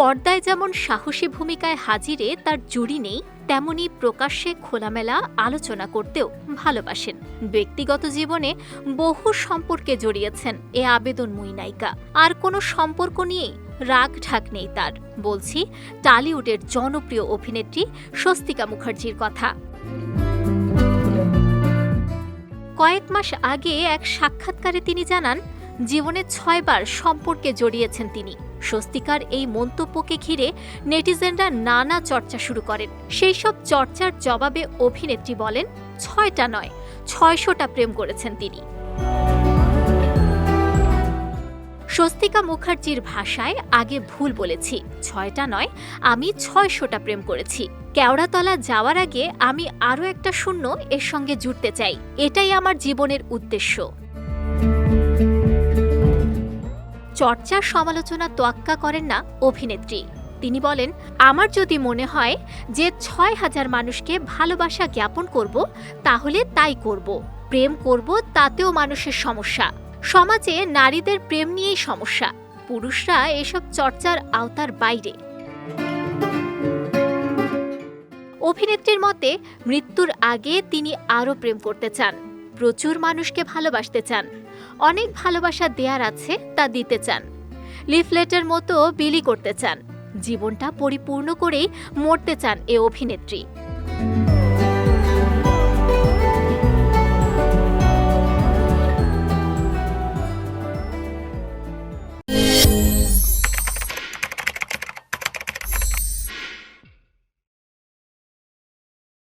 পর্দায় যেমন সাহসী ভূমিকায় হাজিরে তার জুড়ি নেই, তেমনি প্রকাশ্যে খোলামেলা আলোচনা করতেও ভালোবাসেন। ব্যক্তিগত জীবনে বহু সম্পর্কে জড়িয়েছেন এ আবেদনময়ী নায়িকা। আর কোনো সম্পর্ক নিয়েই রাগ ঢাক নেই তার। বলছি, টালিউডের জনপ্রিয় অভিনেত্রী স্বস্তিকা মুখার্জির কথা। কয়েক মাস আগে এক সাক্ষাৎকারে তিনি জানান, জীবনে ছয়বার সম্পর্কে জড়িয়েছেন তিনি। স্বস্তিকার এই মন্তব্যকে ঘিরে নেটিজেনরা নানা চর্চা শুরু করেন। সেই সব চর্চার জবাবে অভিনেত্রী বলেন, ছয়টা নয়, ছয়শটা প্রেম করেছেন তিনি। স্বস্তিকা মুখার্জির ভাষায় আগে ভুল বলেছি, ছয়টা নয়, আমি ছয়শটা প্রেম করেছি। কেওড়াতলা যাওয়ার আগে আমি আরও একটা শূন্য এর সঙ্গে জুড়তে চাই। এটাই আমার জীবনের উদ্দেশ্য। চর্চার সমালোচনা তোয়াক্কা করেন না অভিনেত্রী। তিনি বলেন, আমার যদি মনে হয় যে ছয় হাজার মানুষকে ভালোবাসা জ্ঞাপন করব, তাহলে তাই করব। প্রেম করব, তাতেও মানুষের সমস্যা। সমাজে নারীদের প্রেম নিয়েই সমস্যা। পুরুষরা এসব চর্চার আওতার বাইরে। অভিনেত্রীর মতে, মৃত্যুর আগে তিনি আরও প্রেম করতে চান। প্রচুর মানুষকে ভালোবাসতে চান। অনেক ভালোবাসা দেয়ার আছে, তা দিতে চান। লিফলেটের মতো বিলি করতে চান। জীবনটা পরিপূর্ণ করেই মরতে চান এ অভিনেত্রী।